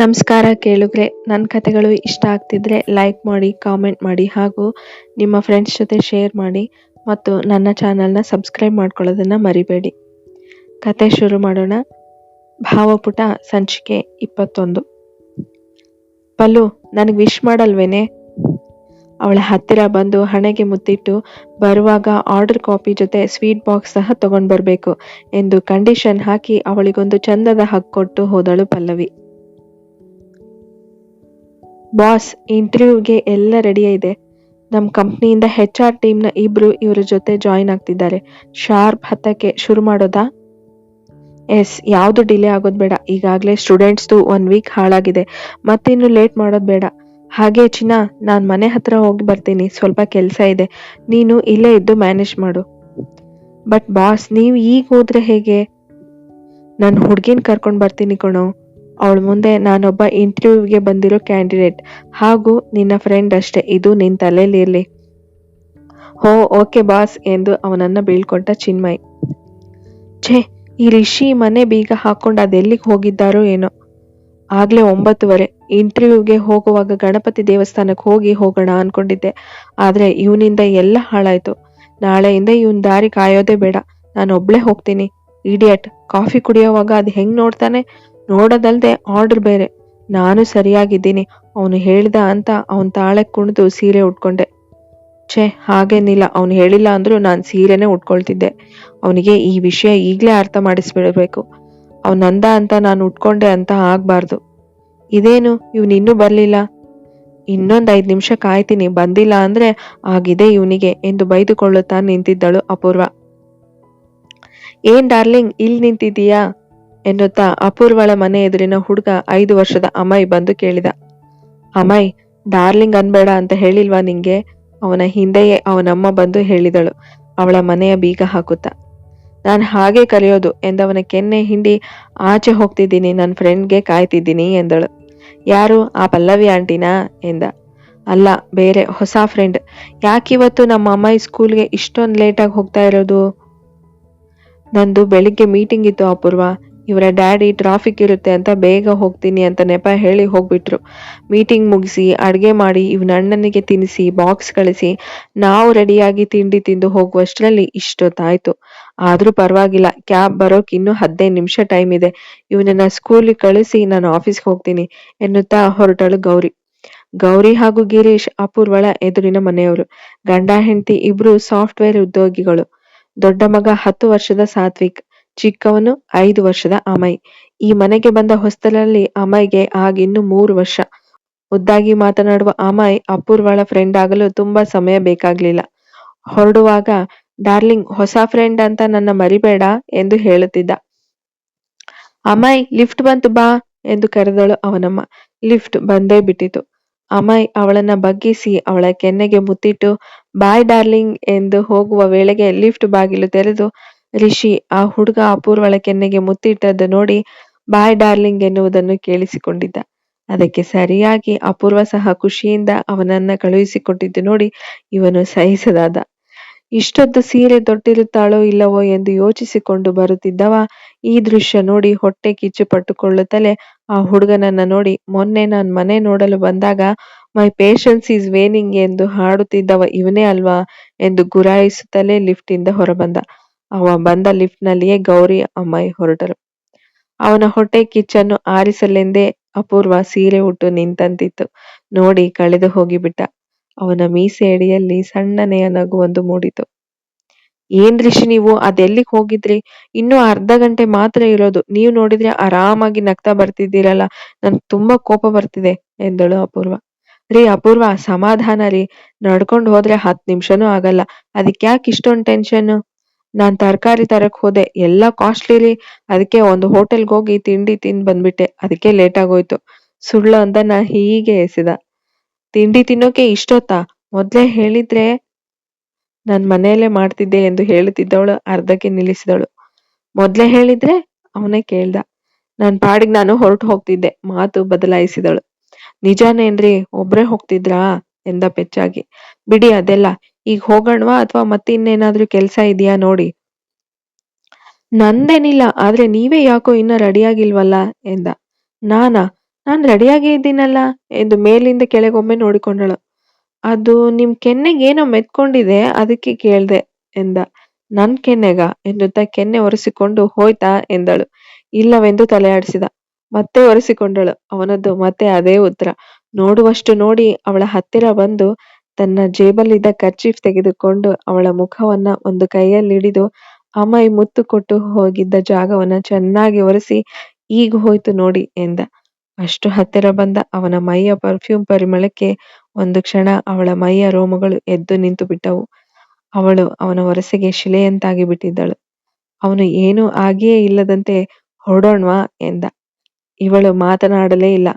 ನಮಸ್ಕಾರ ಕೇಳುಗ್ರೆ ನನ್ನ ಕಥೆಗಳು ಇಷ್ಟ ಆಗ್ತಿದ್ರೆ ಲೈಕ್ ಮಾಡಿ ಕಾಮೆಂಟ್ ಮಾಡಿ ಹಾಗೂ ನಿಮ್ಮ ಫ್ರೆಂಡ್ಸ್ ಜೊತೆ ಶೇರ್ ಮಾಡಿ ಮತ್ತು ನನ್ನ ಚಾನಲ್ನ ಸಬ್ಸ್ಕ್ರೈಬ್ ಮಾಡ್ಕೊಳ್ಳೋದನ್ನು ಮರಿಬೇಡಿ. ಕತೆ ಶುರು ಮಾಡೋಣ. ಭಾವಪುಟ ಸಂಚಿಕೆ ಇಪ್ಪತ್ತೊಂದು. ಪಲ್ಲು, ನನಗೆ ವಿಶ್ ಮಾಡಲ್ವೇನೆ? ಅವಳ ಹತ್ತಿರ ಬಂದು ಹಣೆಗೆ ಮುತ್ತಿಟ್ಟು ಬರುವಾಗ ಆರ್ಡರ್ ಕಾಪಿ ಜೊತೆ ಸ್ವೀಟ್ ಬಾಕ್ಸ್ ಸಹ ತಗೊಂಡು ಬರಬೇಕು ಎಂದು ಕಂಡೀಷನ್ ಹಾಕಿ ಅವಳಿಗೊಂದು ಚಂದದ ಹಕ್ಕೊಟ್ಟು ಕೊಟ್ಟು ಹೋದಳು ಪಲ್ಲವಿ. ಬಾಸ್ ಇಂಟರ್ವ್ಯೂಗೆ ಎಲ್ಲ ರೆಡಿ ಇದೆ. ನಮ್ಮ ಕಂಪ್ನಿಯಿಂದ ಹೆಚ್ ಆರ್ ಟೀಮ್ನ ಇಬ್ರು ಇವರ ಜೊತೆ ಜಾಯಿನ್ ಆಗ್ತಿದ್ದಾರೆ. ಶಾರ್ಪ್ ಹತ್ತಕ್ಕೆ ಶುರು ಮಾಡೋದಾ? ಎಸ್, ಯಾವುದು ಡಿಲೇ ಆಗೋದು ಬೇಡ. ಈಗಾಗಲೇ ಸ್ಟೂಡೆಂಟ್ಸ್ದು ಒನ್ ವೀಕ್ ಹಾಳಾಗಿದೆ. ಮತ್ತಿನ್ನು ಲೇಟ್ ಮಾಡೋದು ಬೇಡ. ಹಾಗೆ ಚಿನ್ನ, ನಾನು ಮನೆ ಹತ್ರ ಹೋಗಿ ಬರ್ತೀನಿ. ಸ್ವಲ್ಪ ಕೆಲಸ ಇದೆ. ನೀನು ಇಲ್ಲೇ ಇದ್ದು ಮ್ಯಾನೇಜ್ ಮಾಡು. ಬಟ್ ಬಾಸ್, ನೀವು ಈಗ ಹೋದ್ರೆ ಹೇಗೆ? ನಾನು ಹುಡುಗಿನ ಕರ್ಕೊಂಡು ಬರ್ತೀನಿ ಕಣೋ. ಅವಳ ಮುಂದೆ ನಾನೊಬ್ಬ ಇಂಟರ್ವ್ಯೂಗೆ ಬಂದಿರೋ ಕ್ಯಾಂಡಿಡೇಟ್ ಹಾಗೂ ನಿನ್ನ ಫ್ರೆಂಡ್ ಅಷ್ಟೇ. ಇದು ನಿನ್ನ ತಲೆಯಲ್ಲಿರಲಿ ಹೋ ಓಕೆ ಬಾಸ್ ಎಂದು ಅವನನ್ನ ಬೀಳ್ಕೊಟ್ಟ ಚಿನ್ಮಯ್. ಛೇ, ಈ ರಿಷಿ ಮನೆ ಬೀಗ ಹಾಕೊಂಡು ಅದೆಲ್ಲಿಗೆ ಹೋಗಿದ್ದಾರೋ ಏನೋ. ಆಗ್ಲೇ ಒಂಬತ್ತುವರೆ. ಇಂಟರ್ವ್ಯೂಗೆ ಹೋಗುವಾಗ ಗಣಪತಿ ದೇವಸ್ಥಾನಕ್ಕೆ ಹೋಗಿ ಹೋಗೋಣ ಅನ್ಕೊಂಡಿದ್ದೆ. ಆದ್ರೆ ಇವನಿಂದ ಎಲ್ಲ ಹಾಳಾಯ್ತು. ನಾಳೆಯಿಂದ ಇವನ್ ದಾರಿ ಕಾಯೋದೇ ಬೇಡ. ನಾನು ಒಬ್ಳೆ ಹೋಗ್ತೀನಿ. ಇಡಿಯಟ್ ಕಾಫಿ ಕುಡಿಯೋವಾಗ ಅದು ಹೆಂಗ್ ನೋಡ್ತಾನೆ? ನೋಡೋದಲ್ದೆ ಆರ್ಡರ್ ಬೇರೆ. ನಾನು ಸರಿಯಾಗಿದ್ದೀನಿ. ಅವನು ಹೇಳ್ದ ಅಂತ ಅವನ ತಾಳೆ ಕುಣಿದು ಸೀರೆ ಉಟ್ಕೊಂಡೆ. ಛೇ ಹಾಗೇನಿಲ್ಲ ಅವನು ಹೇಳಿಲ್ಲ ಅಂದ್ರೂ ನಾನು ಸೀರೆನೇ ಉಟ್ಕೊಳ್ತಿದ್ದೆ. ಅವನಿಗೆ ಈ ವಿಷಯ ಈಗಲೇ ಅರ್ಥ ಮಾಡಿಸ್ಬಿಡ್ಬೇಕು. ಅವನಂದ ಅಂತ ನಾನು ಉಟ್ಕೊಂಡೆ ಅಂತ ಆಗ್ಬಾರ್ದು. ಇದೇನು? ಇವನು ಇನ್ನೂ ಬರಲಿಲ್ಲ. ಇನ್ನೊಂದು ಐದು ನಿಮಿಷ ಕಾಯ್ತೀನಿ. ಬಂದಿಲ್ಲ ಅಂದ್ರೆ ಆಗಿದೆ ಇವನಿಗೆ ಎಂದು ಬೈದುಕೊಳ್ಳುತ್ತಾ ನಿಂತಿದ್ದಳು ಅಪೂರ್ವ. ಏನ್ ಡಾರ್ಲಿಂಗ್, ಇಲ್ಲಿ ನಿಂತಿದ್ದೀಯಾ? ಎನ್ನುತ್ತಾ ಅಪೂರ್ವಳ ಮನೆ ಎದುರಿನ ಹುಡುಗ ಐದು ವರ್ಷದ ಅಮಯ್ ಬಂದು ಕೇಳಿದ. ಅಮಯ್, ಡಾರ್ಲಿಂಗ್ ಅನ್ಬೇಡ ಅಂತ ಹೇಳಿಲ್ವಾ ನಿಂಗೆ? ಅವನ ಹಿಂದೆಯೇ ಅವನಮ್ಮ ಬಂದು ಹೇಳಿದಳು. ಅವಳ ಮನೆಯ ಬೀಗ ಹಾಕುತ್ತಾ. ನಾನು ಹಾಗೆ ಕರೆಯೋದು ಎಂದವನ ಕೆನ್ನೆ ಹಿಂಡಿ, ಆಚೆ ಹೋಗ್ತಿದ್ದೀನಿ ನನ್ನ ಫ್ರೆಂಡ್ಗೆ ಕಾಯ್ತಿದ್ದೀನಿ ಎಂದಳು. ಯಾರು? ಆ ಪಲ್ಲವಿ ಆಂಟಿನಾ? ಎಂದ. ಅಲ್ಲ, ಬೇರೆ ಹೊಸ ಫ್ರೆಂಡ್. ಯಾಕಿವತ್ತು ನಮ್ಮ ಅಮ್ಮಾಯಿ ಸ್ಕೂಲ್ಗೆ ಇಷ್ಟೊಂದು ಲೇಟಾಗಿ ಹೋಗ್ತಾ ಇರೋದು? ನಂದು ಬೆಳಿಗ್ಗೆ ಮೀಟಿಂಗ್ ಇತ್ತು ಅಪೂರ್ವ. ಇವರ ಡ್ಯಾಡಿ ಟ್ರಾಫಿಕ್ ಇರುತ್ತೆ ಅಂತ ಬೇಗ ಹೋಗ್ತೀನಿ ಅಂತ ನೆಪ ಹೇಳಿ ಹೋಗ್ಬಿಟ್ರು. ಮೀಟಿಂಗ್ ಮುಗಿಸಿ, ಅಡುಗೆ ಮಾಡಿ, ಇವನ ಅಣ್ಣನಿಗೆ ತಿನ್ನಿಸಿ ಬಾಕ್ಸ್ ಕಳಿಸಿ, ನಾವು ರೆಡಿಯಾಗಿ ತಿಂಡಿ ತಿಂದು ಹೋಗುವಷ್ಟರಲ್ಲಿ ಇಷ್ಟೊತ್ತಾಯ್ತು. ಆದ್ರೂ ಪರವಾಗಿಲ್ಲ ಕ್ಯಾಬ್ ಬರೋಕೆ ಇನ್ನೂ ಹದಿನೈದು ನಿಮಿಷ ಟೈಮ್ ಇದೆ. ಇವನನ್ನ ಸ್ಕೂಲಿಗೆ ಕಳಿಸಿ, ನಾನು ಆಫೀಸ್ಗೆ ಹೋಗ್ತೀನಿ, ಎನ್ನುತ್ತಾ ಹೊರಟಳು ಗೌರಿ. ಗೌರಿ ಹಾಗೂ ಗಿರೀಶ್ ಅಪೂರ್ವಳ ಎದುರಿನ ಮನೆಯವರು. ಗಂಡ, ಹೆಂಡತಿ ಇಬ್ರು ಸಾಫ್ಟ್ವೇರ್ ಉದ್ಯೋಗಿಗಳು. ದೊಡ್ಡ ಮಗ ಹತ್ತು ವರ್ಷದ ಸಾತ್ವಿಕ್. ಚಿಕ್ಕವನು ಐದು ವರ್ಷದ ಅಮಯ್ ಈ ಮನೆಗೆ ಬಂದ ಹೊಸ್ತಲಲ್ಲಿ ಅಮಯ್ಗೆ ಆಗಿನ್ನು ಮೂರು ವರ್ಷ. ಮುದ್ದಾಗಿ ಮಾತನಾಡುವ ಅಮಯ್ ಅಪೂರ್ವಳ ಫ್ರೆಂಡ್ ಆಗಲು ತುಂಬಾ ಸಮಯ ಬೇಕಾಗ್ಲಿಲ್ಲ. ಹೊರಡುವಾಗ ಡಾರ್ಲಿಂಗ್ ಹೊಸ ಫ್ರೆಂಡ್ ಅಂತ ನನ್ನ ಮರಿಬೇಡ ಎಂದು ಹೇಳುತ್ತಿದ್ದ. ಅಮಯ್ ಲಿಫ್ಟ್ ಬಂತು ಬಾ ಎಂದು ಕರೆದಳು ಅವನಮ್ಮ. ಲಿಫ್ಟ್ ಬಂದೇ ಬಿಟ್ಟಿತು. ಅಮಯ್ ಅವಳನ್ನ ಬಗ್ಗಿಸಿ ಅವಳ ಕೆನ್ನೆಗೆ ಮುತ್ತಿಟ್ಟು ಬಾಯ್ ಡಾರ್ಲಿಂಗ್ ಎಂದು ಹೋಗುವ ವೇಳೆಗೆ ಲಿಫ್ಟ್ ಬಾಗಿಲು ತೆರೆದು ರಿಷಿ ಆ ಹುಡುಗ ಅಪೂರ್ವಳ ಕೆನ್ನೆಗೆ ಮುತ್ತಿಟ್ಟದ್ದು ನೋಡಿ, ಬಾಯ್ ಡಾರ್ಲಿಂಗ್ ಎನ್ನುವುದನ್ನು ಕೇಳಿಸಿಕೊಂಡಿದ್ದ. ಅದಕ್ಕೆ ಸರಿಯಾಗಿ ಅಪೂರ್ವ ಸಹ ಖುಷಿಯಿಂದ ಅವನನ್ನ ಕಳುಹಿಸಿಕೊಟ್ಟಿದ್ದು ನೋಡಿ ಇವನು ಸಹಿಸದಾದ. ಇಷ್ಟೊಂದು ಸೀರೆ ತೊಟ್ಟಿರುತ್ತಾಳೋ ಇಲ್ಲವೋ ಎಂದು ಯೋಚಿಸಿಕೊಂಡು ಬರುತ್ತಿದ್ದವ ಈ ದೃಶ್ಯ ನೋಡಿ ಹೊಟ್ಟೆ ಕಿಚ್ಚು ಪಟ್ಟುಕೊಳ್ಳುತ್ತಲೇ ಆ ಹುಡುಗನನ್ನ ನೋಡಿ, ಮೊನ್ನೆ ನಾನು ಮನೆ ನೋಡಲು ಬಂದಾಗ ಮೈ ಪೇಷನ್ಸ್ ಈಸ್ ವೇನಿಂಗ್ ಎಂದು ಹಾಡುತ್ತಿದ್ದವ ಇವನೇ ಅಲ್ವಾ ಎಂದು ಗುರಾಯಿಸುತ್ತಲೇ ಲಿಫ್ಟ್ ಇಂದ ಹೊರಬಂದ. ಅವ ಬಂದ ಲಿಫ್ಟ್ನಲ್ಲಿಯೇ ಗೌರಿ ಅಮ್ಮಾಯಿ ಹೊರಟರು ಅವನ ಹೊಟ್ಟೆ ಕಿಚ್ಚನ್ನು ಆರಿಸಲೆಂದೇ ಅಪೂರ್ವ ಸೀರೆ ಉಟ್ಟು ನಿಂತಂತಿತ್ತು. ನೋಡಿ ಕಳೆದು ಹೋಗಿಬಿಟ್ಟ. ಅವನ ಮೀಸೆ ಅಡಿಯಲ್ಲಿ ಸಣ್ಣನೆಯ ನಗುವೊಂದು ಮೂಡಿತು. ಏನ್ ರಿಷಿ ನೀವು? ಅದೆಲ್ಲಿಗೆ ಹೋಗಿದ್ರಿ? ಇನ್ನೂ ಅರ್ಧ ಗಂಟೆ ಮಾತ್ರ ಇರೋದು. ನೀವು ನೋಡಿದ್ರೆ ಆರಾಮಾಗಿ ನಗ್ತಾ ಬರ್ತಿದ್ದೀರಲ್ಲ. ನನ್ ತುಂಬಾ ಕೋಪ ಬರ್ತಿದೆ ಎಂದಳು ಅಪೂರ್ವ. ರೀ ಅಪೂರ್ವ, ಸಮಾಧಾನ ರೀ. ನಡ್ಕೊಂಡು ಹೋದ್ರೆ ಹತ್ತು ನಿಮಿಷನೂ ಆಗಲ್ಲ. ಅದಕ್ಕೆ ಯಾಕೆ ಇಷ್ಟೊಂದು ಟೆನ್ಷನ್ ನಾನ್ ತರಕಾರಿ ತರಕ್ ಹೋದೆ, ಎಲ್ಲ ಕಾಸ್ಟ್ಲಿ ಅದಕ್ಕೆ ಒಂದು ಹೋಟೆಲ್ಗೆ ಹೋಗಿ ತಿಂಡಿ ತಿನ್ ಬಂದ್ಬಿಟ್ಟೆ ಅದಕ್ಕೆ ಲೇಟ್ ಆಗೋಯ್ತು. ಸುಳ್ಳು ಅಂತ ನಾ ಹೀಗೆ ಎಸೆದ. ತಿಂಡಿ ತಿನ್ನೋಕೆ ಇಷ್ಟೊತ್ತಾ? ಮೊದ್ಲೇ ಹೇಳಿದ್ರೆ ನನ್ ಮನೆಯಲ್ಲೇ ಮಾಡ್ತಿದ್ದೆ ಎಂದು ಹೇಳುತ್ತಿದ್ದವಳು, ಅರ್ಧಕ್ಕೆ ನಿಲ್ಲಿಸಿದಳು. ಮೊದ್ಲೇ ಹೇಳಿದ್ರೆ ಅವನೇ ಕೇಳ್ದ. ನನ್ ಪಾಡಿಗೆ ನಾನು ಹೊರಟು ಹೋಗ್ತಿದ್ದೆ, ಮಾತು ಬದಲಾಯಿಸಿದಳು. ನಿಜಾನೇನ್ರಿ ಒಬ್ರೇ ಹೋಗ್ತಿದ್ರಾ? ಎಂದ ಪೆಚ್ಚಾಗಿ. ಬಿಡಿ ಅದೆಲ್ಲ ಈಗ ಹೋಗೋಣವಾ ಅಥವಾ ಮತ್ತಿನ್ನೇನಾದ್ರೂ ಕೆಲಸ ಇದೆಯಾ ನೋಡಿ ನಂದೇನಿಲ್ಲ, ಆದ್ರೆ ನೀವೇ ಯಾಕೋ ಇನ್ನ ರೆಡಿಯಾಗಿಲ್ವಲ್ಲ ಎಂದ ನಾನಾ ನಾನ್ ರೆಡಿಯಾಗೇ ಇದ್ದೀನಲ್ಲ ಎಂದು ಮೇಲಿಂದ ಕೆಳಗೊಮ್ಮೆ ನೋಡಿಕೊಂಡಳು. ಅದು ನಿಮ್ ಕೆನ್ನೆಗೆ ಏನೋ ಮೆತ್ಕೊಂಡಿದೆ ಅದಕ್ಕೆ ಕೇಳ್ದೆ ಎಂದ. ನನ್ ಕೆನ್ನೆಗ ಎನ್ನುತ್ತಾ ಕೆನ್ನೆ ಒರೆಸಿಕೊಂಡು ಹೋಯ್ತಾ ಎಂದಳು. ಇಲ್ಲವೆಂದು ತಲೆಯಾಡಿಸಿದ. ಮತ್ತೆ ಒರೆಸಿಕೊಂಡಳು. ಅವನದ್ದು ಮತ್ತೆ ಅದೇ ಉತ್ತರ. ನೋಡುವಷ್ಟು ನೋಡಿ ಅವಳ ಹತ್ತಿರ ಬಂದು ತನ್ನ ಜೇಬಲ್ಲಿದ್ದ ಕರ್ಚೀಫ್ ತೆಗೆದುಕೊಂಡು ಅವಳ ಮುಖವನ್ನ ಒಂದು ಕೈಯಲ್ಲಿ ಹಿಡಿದು ಅಮೈ ಮುತ್ತು ಕೊಟ್ಟು ಹೋಗಿದ್ದ ಜಾಗವನ್ನ ಚೆನ್ನಾಗಿ ಒರೆಸಿ, ಈಗ ಹೋಯ್ತು ನೋಡಿ ಎಂದ. ಅಷ್ಟು ಹತ್ತಿರ ಬಂದ ಅವನ ಮೈಯ ಪರ್ಫ್ಯೂಮ್ ಪರಿಮಳಕ್ಕೆ ಒಂದು ಕ್ಷಣ ಅವಳ ಮೈಯ ರೋಮಗಳು ಎದ್ದು ನಿಂತು ಬಿಟ್ಟವು. ಅವಳು ಅವನ ಒರಸೆಗೆ ಶಿಲೆಯಂತಾಗಿ ಬಿಟ್ಟಿದ್ದಳು. ಅವನು ಏನೂ ಆಗಿಯೇ ಇಲ್ಲದಂತೆ ಹೊರಡೋಣ್ವಾ ಎಂದ. ಇವಳು ಮಾತನಾಡಲೇ ಇಲ್ಲ.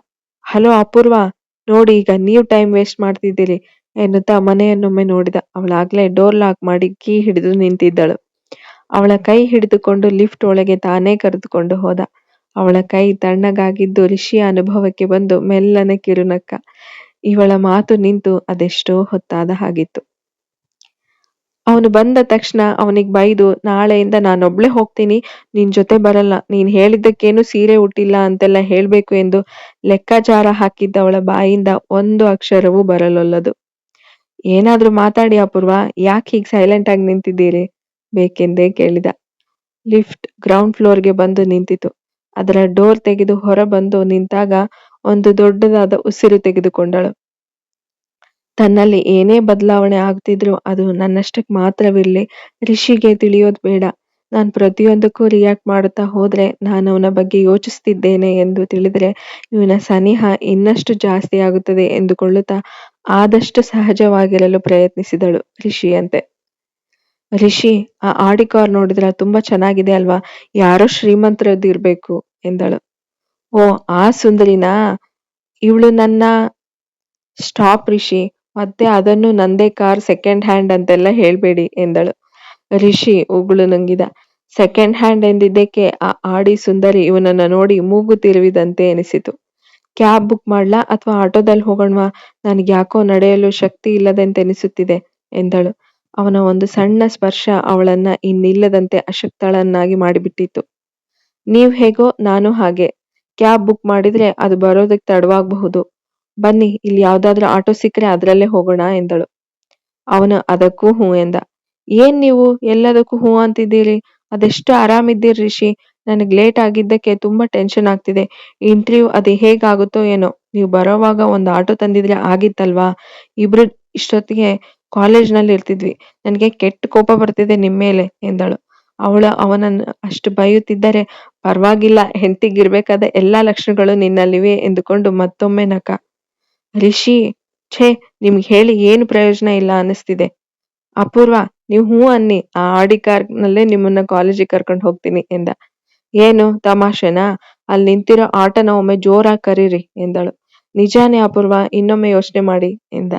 ಹಲೋ ಅಪೂರ್ವ, ನೋಡಿ ಈಗ ನೀವು ಟೈಮ್ ವೇಸ್ಟ್ ಮಾಡ್ತಿದ್ದೀರಿ ಎನ್ನುತ್ತಾ ಮನೆಯನ್ನೊಮ್ಮೆ ನೋಡಿದ. ಅವಳಾಗ್ಲೇ ಡೋರ್ ಲಾಕ್ ಮಾಡಿ ಕೀ ಹಿಡಿದು ನಿಂತಿದ್ದಳು. ಅವಳ ಕೈ ಹಿಡಿದುಕೊಂಡು ಲಿಫ್ಟ್ ಒಳಗೆ ತಾನೇ ಕರೆದುಕೊಂಡು ಹೋದ. ಅವಳ ಕೈ ತಣ್ಣಗಾಗಿದ್ದು ರಿಷಿಯ ಅನುಭವಕ್ಕೆ ಬಂದು ಮೆಲ್ಲನೆ ಕಿರುನಕ್ಕ. ಇವಳ ಮಾತು ನಿಂತು ಅದೆಷ್ಟೋ ಹೊತ್ತಾದ ಹಾಗಿತ್ತು. ಅವನು ಬಂದ ತಕ್ಷಣ ಅವನಿಗೆ ಬೈದು, ನಾಳೆಯಿಂದ ನಾನೊಬ್ಳೇ ಹೋಗ್ತೀನಿ ನಿನ್ ಜೊತೆ ಬರಲ್ಲ ನೀನ್ ಹೇಳಿದ್ದಕ್ಕೇನು ಸೀರೆ ಉಟ್ಟಿಲ್ಲ ಅಂತೆಲ್ಲ ಹೇಳ್ಬೇಕು ಎಂದು ಲೆಕ್ಕಾಚಾರ ಹಾಕಿದ್ದವಳ ಬಾಯಿಂದ ಒಂದು ಅಕ್ಷರವೂ ಬರಲೊಲ್ಲದು. ಏನಾದ್ರೂ ಮಾತಾಡಿ ಅಪೂರ್ವ ಯಾಕೆ ಹೀಗೆ ಸೈಲೆಂಟ್ ಆಗಿ ನಿಂತಿದ್ದೀರಿ ಬೇಕೆಂದೇ ಕೇಳಿದ. ಲಿಫ್ಟ್ ಗ್ರೌಂಡ್ ಫ್ಲೋರ್ಗೆ ಬಂದು ನಿಂತಿತು. ಅದರ ಡೋರ್ ತೆಗೆದು ಹೊರ ಬಂದು ನಿಂತಾಗ ಒಂದು ದೊಡ್ಡದಾದ ಉಸಿರು ತೆಗೆದುಕೊಂಡಳು. ತನ್ನಲ್ಲಿ ಏನೇ ಬದಲಾವಣೆ ಆಗ್ತಿದ್ರು ಅದು ನನ್ನಷ್ಟಕ್ಕೆ ಮಾತ್ರವಿರ್ಲಿ, ರಿಷಿಗೆ ತಿಳಿಯೋದು ಬೇಡ. ನಾನು ಪ್ರತಿಯೊಂದಕ್ಕೂ ರಿಯಾಕ್ಟ್ ಮಾಡುತ್ತಾ ಹೋದ್ರೆ ನಾನು ಅವನ ಬಗ್ಗೆ ಯೋಚಿಸ್ತಿದ್ದೇನೆ ಎಂದು ತಿಳಿದ್ರೆ ಇವನ ಸನಿಹ ಇನ್ನಷ್ಟು ಜಾಸ್ತಿ ಆಗುತ್ತದೆ ಎಂದುಕೊಳ್ಳುತ್ತಾ ಆದಷ್ಟು ಸಹಜವಾಗಿರಲು ಪ್ರಯತ್ನಿಸಿದಳು ರಿಷಿಯಂತೆ. ರಿಷಿ, ಆ ಆಡಿ ಕಾರ್ ನೋಡಿದ್ರೆ ತುಂಬಾ ಚೆನ್ನಾಗಿದೆ ಅಲ್ವಾ ಯಾರೋ ಶ್ರೀಮಂತರದ್ದಿರ್ಬೇಕು ಎಂದಳು. ಓ, ಆ ಸುಂದರಿನಾ ಇವಳು ನನ್ನ ಸ್ಟಾಪ್ ರಿಷಿ, ಮತ್ತೆ ಅದನ್ನು ನಂದೇ ಕಾರ್ ಸೆಕೆಂಡ್ ಹ್ಯಾಂಡ್ ಅಂತೆಲ್ಲ ಹೇಳ್ಬೇಡಿ ಎಂದಳು. ರಿಷಿ ಉಗುಳು ನುಂಗಿದ. ಸೆಕೆಂಡ್ ಹ್ಯಾಂಡ್ ಎಂದಿದ್ದಕ್ಕೆ ಆ ಆಡಿ ಸುಂದರಿ ಇವನನ್ನ ನೋಡಿ ಮೂಗು ತಿರುವಿದಂತೆ ಎನಿಸಿತು. ಕ್ಯಾಬ್ ಬುಕ್ ಮಾಡ್ಲಾ ಅಥವಾ ಆಟೋದಲ್ಲಿ ಹೋಗೋಣವಾ ನನಗೆ ಯಾಕೋ ನಡೆಯಲು ಶಕ್ತಿ ಇಲ್ಲದಂತೆನಿಸುತ್ತಿದೆ ಎಂದಳು. ಅವನ ಒಂದು ಸಣ್ಣ ಸ್ಪರ್ಶ ಅವಳನ್ನ ಇನ್ನಿಲ್ಲದಂತೆ ಅಶಕ್ತಳನ್ನಾಗಿ ಮಾಡಿಬಿಟ್ಟಿತ್ತು. ನೀವ್ ಹೇಗೋ ನಾನು ಹಾಗೆ. ಕ್ಯಾಬ್ ಬುಕ್ ಮಾಡಿದ್ರೆ ಅದು ಬರೋದಕ್ ತಡವಾಗಬಹುದು ಬನ್ನಿ, ಇಲ್ಲಿ ಯಾವ್ದಾದ್ರೂ ಆಟೋ ಸಿಕ್ಕರೆ ಅದ್ರಲ್ಲೇ ಹೋಗೋಣ, ಎಂದಳು. ಅವನು ಅದಕ್ಕೂ ಹೂ ಎಂದ. ಏನ್ ನೀವು ಎಲ್ಲದಕ್ಕೂ ಹೂ ಅಂತಿದ್ದೀರಿ ಅದೆಷ್ಟು ಆರಾಮಿದ್ದೀರ್ ರಿಷಿ ನನಗ್ ಲೇಟ್ ಆಗಿದ್ದಕ್ಕೆ ತುಂಬಾ ಟೆನ್ಷನ್ ಆಗ್ತಿದೆ. ಇಂಟರ್ವ್ಯೂ ಅದು ಹೇಗಾಗುತ್ತೋ ಏನೋ ನೀವು ಬರೋವಾಗ ಒಂದು ಆಟೋ ತಂದಿದ್ರೆ ಆಗಿತ್ತಲ್ವಾ ಇಬ್ರು ಇಷ್ಟೊತ್ತಿಗೆ ಕಾಲೇಜ್ನಲ್ಲಿ ಇರ್ತಿದ್ವಿ. ನನಗೆ ಕೆಟ್ಟ ಕೋಪ ಬರ್ತಿದೆ ನಿಮ್ಮೇಲೆ ಎಂದಳು. ಅವಳು ಅವನನ್ನ ಅಷ್ಟು ಬೈಯುತ್ತಿದ್ದರೆ ಪರವಾಗಿಲ್ಲ, ಹೆಂಡ್ತಿಗಿರ್ಬೇಕಾದ ಎಲ್ಲಾ ಲಕ್ಷಣಗಳು ನಿನ್ನಲ್ಲಿವೆ ಎಂದುಕೊಂಡು ಮತ್ತೊಮ್ಮೆ ನಕ ರಿಷಿ, ಛೇ, ನಿಮ್ಗೆ ಹೇಳಿ ಏನು ಪ್ರಯೋಜನ ಇಲ್ಲ ಅನ್ನಿಸ್ತಿದೆ. ಅಪೂರ್ವ, ನೀವು ಹ್ಞೂ ಅನ್ನಿ ಆ ಆಡಿ ಕಾರ್ ನಲ್ಲೇ ನಿಮ್ಮನ್ನ ಕಾಲೇಜಿಗೆ ಕರ್ಕೊಂಡು ಹೋಗ್ತೀನಿ ಎಂದ. ಏನು ತಮಾಷೆನಾ ಅಲ್ಲಿ ನಿಂತಿರೋ ಆಟನ ಒಮ್ಮೆ ಜೋರಾಗಿ ಕರೀರಿ ಎಂದಳು. ನಿಜಾನೇ ಅಪೂರ್ವ, ಇನ್ನೊಮ್ಮೆ ಯೋಚನೆ ಮಾಡಿ ಎಂದ.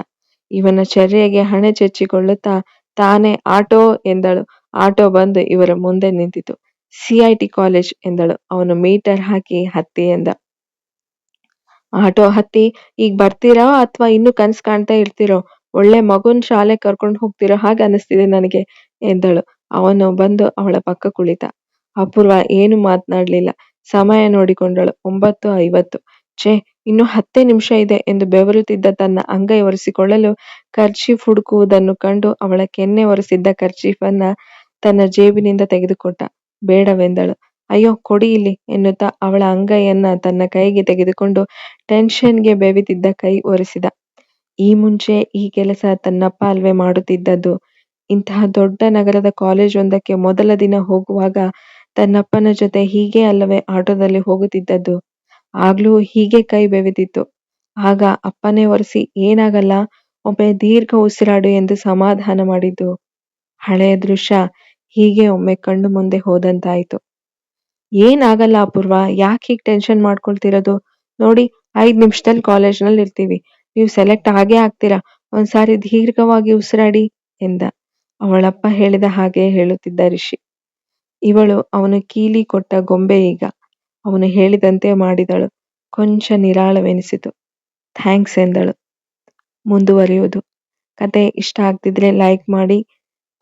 ಇವನ ಚರ್ಯೆಗೆ ಹಣೆ ಚಚ್ಚಿಕೊಳ್ಳುತ್ತಾ ತಾನೇ ಆಟೋ ಎಂದಳು. ಆಟೋ ಬಂದು ಇವರ ಮುಂದೆ ನಿಂತಿತು. ಸಿ.ಐ.ಟಿ. ಕಾಲೇಜ್ ಎಂದಳು. ಅವನು ಮೀಟರ್ ಹಾಕಿ ಹತ್ತಿ ಎಂದ. ಆಟೋ ಹತ್ತಿ, ಈಗ ಬರ್ತೀರೋ ಅಥವಾ ಇನ್ನೂ ಕನ್ಸ್ ಕಾಣ್ತಾ ಇರ್ತಿರೋ ಒಳ್ಳೆ ಮಗುನ್ ಶಾಲೆ ಕರ್ಕೊಂಡು ಹೋಗ್ತಿರೋ ಹಾಗೆ ಅನಿಸ್ತಿದೆ ನನಗೆ ಎಂದಳು. ಅವನು ಬಂದು ಅವಳ ಪಕ್ಕ ಕುಳಿತ. ಅಪೂರ್ವ, ಏನು ಮಾತನಾಡ್ಲಿಲ್ಲ ಸಮಯ ನೋಡಿಕೊಂಡಳು. ಒಂಬತ್ತು ಐವತ್ತು. ಛೇ, ಇನ್ನು ಹತ್ತೇ ನಿಮಿಷ ಇದೆ ಎಂದು ಬೆವರುತ್ತಿದ್ದ ತನ್ನ ಅಂಗೈ ಒರೆಸಿಕೊಳ್ಳಲು ಕರ್ಚೀಫ್ ಹುಡುಕುವುದನ್ನು ಕಂಡು ಅವಳ ಕೆನ್ನೆ ಒರೆಸಿದ್ದ ಕರ್ಚೀಫನ್ನ ತನ್ನ ಜೇಬಿನಿಂದ ತೆಗೆದುಕೊಟ್ಟ. ಬೇಡವೆಂದಳು. ಅಯ್ಯೋ, ಕೊಡಿ ಇಲ್ಲಿ ಎನ್ನುತ್ತಾ ಅವಳ ಅಂಗೈಯನ್ನ ತನ್ನ ಕೈಗೆ ತೆಗೆದುಕೊಂಡು ಟೆನ್ಷನ್ಗೆ ಬೆವಿತಿದ್ದ ಕೈ ಒರೆಸಿದ. ಈ ಮುಂಚೆ ಈ ಕೆಲಸ ತನ್ನಪ್ಪ ಅಲ್ವೇ ಮಾಡುತ್ತಿದ್ದದ್ದು. ಇಂತಹ ದೊಡ್ಡ ನಗರದ ಕಾಲೇಜೊಂದಕ್ಕೆ ಮೊದಲ ದಿನ ಹೋಗುವಾಗ ತನ್ನಪ್ಪನ ಜೊತೆ ಹೀಗೆ ಅಲ್ಲವೇ ಆಟೋದಲ್ಲಿ ಹೋಗುತ್ತಿದ್ದದ್ದು. ಆಗ್ಲೂ ಹೀಗೆ ಕೈ ಬೆವೆದಿತ್ತು ಆಗ ಅಪ್ಪನೇ ಒರೆಸಿ, ಏನಾಗಲ್ಲ, ಒಮ್ಮೆ ದೀರ್ಘ ಉಸಿರಾಡು ಎಂದು ಸಮಾಧಾನ ಮಾಡಿದ್ದು. ಹಳೆಯ ದೃಶ್ಯ ಹೀಗೆ ಒಮ್ಮೆ ಕಣ್ಣು ಮುಂದೆ ಹೋದಂತಾಯ್ತು ಏನಾಗಲ್ಲ ಅಪೂರ್ವ, ಯಾಕೆ ಹೀಗ್ ಟೆನ್ಷನ್ ಮಾಡ್ಕೊಳ್ತಿರೋದು ನೋಡಿ, ಐದ್ ನಿಮಿಷದಲ್ಲಿ ಕಾಲೇಜ್ನಲ್ಲಿ ಇರ್ತೀವಿ. ನೀವು ಸೆಲೆಕ್ಟ್ ಆಗೇ ಆಗ್ತೀರಾ ಒಂದ್ಸಾರಿ ದೀರ್ಘವಾಗಿ ಉಸಿರಾಡಿ ಎಂದ. ಅವಳಪ್ಪ ಹೇಳಿದ ಹಾಗೆ ಹೇಳುತ್ತಿದ್ದ ರಿಷಿ. ಇವಳು ಅವನು ಕೀಲಿ ಕೊಟ್ಟ ಗೊಂಬೆ ಈಗ. ಅವನು ಹೇಳಿದಂತೆ ಮಾಡಿದಳು. ಕೊಂಚ ನಿರಾಳವೆನಿಸಿತು. ಥ್ಯಾಂಕ್ಸ್ ಎಂದಳು. ಮುಂದುವರಿಯೋದು ಕತೆ ಇಷ್ಟ ಆಗ್ತಿದ್ರೆ ಲೈಕ್ ಮಾಡಿ,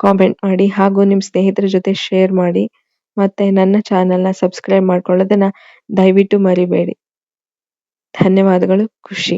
ಕಾಮೆಂಟ್ ಮಾಡಿ ಹಾಗೂ ನಿಮ್ಮ ಸ್ನೇಹಿತರ ಜೊತೆ ಶೇರ್ ಮಾಡಿ ಮತ್ತೆ ನನ್ನ ಚಾನೆಲ್ನ ಸಬ್ಸ್ಕ್ರೈಬ್ ಮಾಡ್ಕೊಳ್ಳೋದನ್ನ ದಯವಿಟ್ಟು ಮರಿಬೇಡಿ. ಧನ್ಯವಾದಗಳು ಖುಷಿ